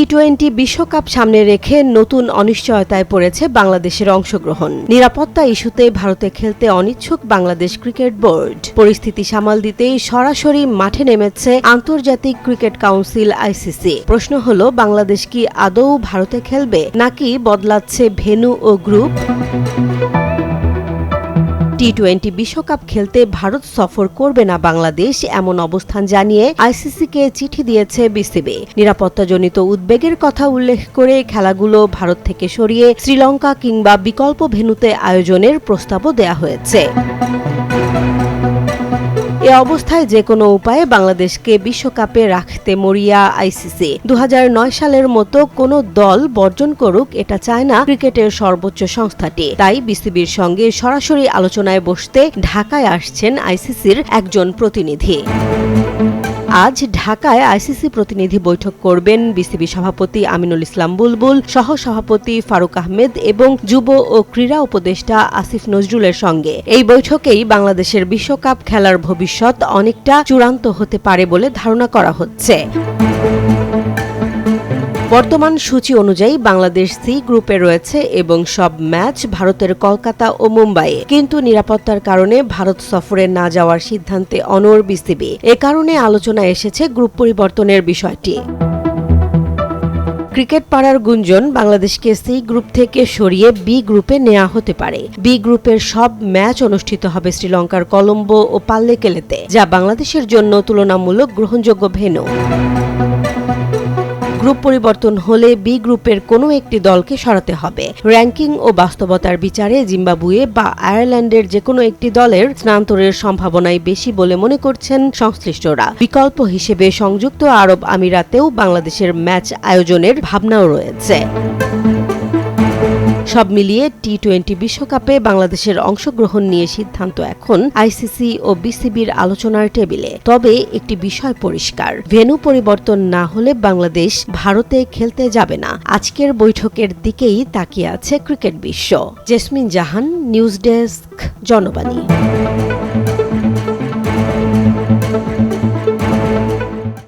টি twenty বিশ্বকাপ সামনে রেখে নতুন অনিশ্চয়তায় পড়েছে বাংলাদেশের অংশগ্রহণ। নিরাপত্তা ইস্যুতে ভারতে খেলতে অনিচ্ছুক বাংলাদেশ ক্রিকেট বোর্ড। পরিস্থিতি সামাল দিতেই সরাসরি মাঠে নেমেছে আন্তর্জাতিক ক্রিকেট কাউন্সিল আইসিসি। প্রশ্ন হল, বাংলাদেশ কি আদৌ ভারতে খেলবে, নাকি বদলাচ্ছে ভেন্যু ও গ্রুপ? টি টোয়েন্টি বিশ্বকাপ খেলতে ভারত সফর করবে না বাংলাদেশ, এমন অবস্থান জানিয়ে আইসিসিকে চিঠি দিয়েছে বিসিবি। নিরাপত্তাজনিত উদ্বেগের কথা উল্লেখ করে খেলাগুলো ভারত থেকে সরিয়ে শ্রীলঙ্কা কিংবা বিকল্প ভেনুতে আয়োজনের প্রস্তাবও দেয়া হয়েছে। অবস্থায় যে কোনো উপায়ে বাংলাদেশকে বিশ্বকাপে রাখতে মরিয়া আইসিসি। দু হাজার নয় সালের মতো কোনো দল বর্জন করুক, এটা চায় না ক্রিকেটের সর্বোচ্চ সংস্থাটি। তাই বিসিবির সঙ্গে সরাসরি আলোচনায় বসতে ঢাকায় আসছেন আইসিসির একজন প্রতিনিধি। আজ ঢাকায় আইসিসি প্রতিনিধি বৈঠক করবেন বিসিবি সভাপতি আমিনুল ইসলাম বুলবুল, সহ সভাপতি ফারুক আহমেদ এবং যুব ও ক্রীড়া উপদেষ্টা আসিফ নজরুলের সঙ্গে। এই বৈঠকেই বাংলাদেশের বিশ্বকাপ খেলার ভবিষ্যৎ অনেকটা চূড়ান্ত হতে পারে বলে ধারণা করা হচ্ছে। বর্তমান সূচি অনুযায়ী বাংলাদেশ সি গ্রুপে রয়েছে এবং সব ম্যাচ ভারতের কলকাতা ও মুম্বাইয়ে। কিন্তু নিরাপত্তার কারণে ভারত সফরে না যাওয়ার সিদ্ধান্তে অনর বিসিবি। এ কারণে আলোচনা এসেছে গ্রুপ পরিবর্তনের বিষয়টি। ক্রিকেট পাড়ার গুঞ্জন, বাংলাদেশকে সি গ্রুপ থেকে সরিয়ে বি গ্রুপে নেওয়া হতে পারে। বি গ্রুপের সব ম্যাচ অনুষ্ঠিত হবে শ্রীলঙ্কার কলম্বো ও পাল্লেকেলেতে যা বাংলাদেশের জন্য তুলনামূলক গ্রহণযোগ্য ভেন্যু। গ্রুপ পরিবর্তন হলে বি গ্রুপের কোনো একটি দলকে সরাতে হবে। র্যাঙ্কিং ও বাস্তবতার বিচারে জিম্বাবুয়ে বা আয়ারল্যান্ডের যে কোনো একটি দলের স্থানান্তরের সম্ভাবনাই বেশি বলে মনে করছেন সংশ্লিষ্টরা। বিকল্প হিসেবে সংযুক্ত আরব আমিরাতেও বাংলাদেশের ম্যাচ আয়োজনের ভাবনাও রয়েছে। সব মিলিয়ে টি টোয়েন্টি বিশ্বকাপে বাংলাদেশের অংশগ্রহণ নিয়ে সিদ্ধান্ত এখন আইসিসি ও বিসিবির আলোচনার টেবিলে। তবে একটি বিষয় পরিষ্কার ভেনু পরিবর্তন না হলে বাংলাদেশ ভারতে খেলতে যাবে না। আজকের বৈঠকের দিকেই তাকিয়ে আছে ক্রিকেট বিশ্ব। Jesmin Jahan, news desk, Janobani.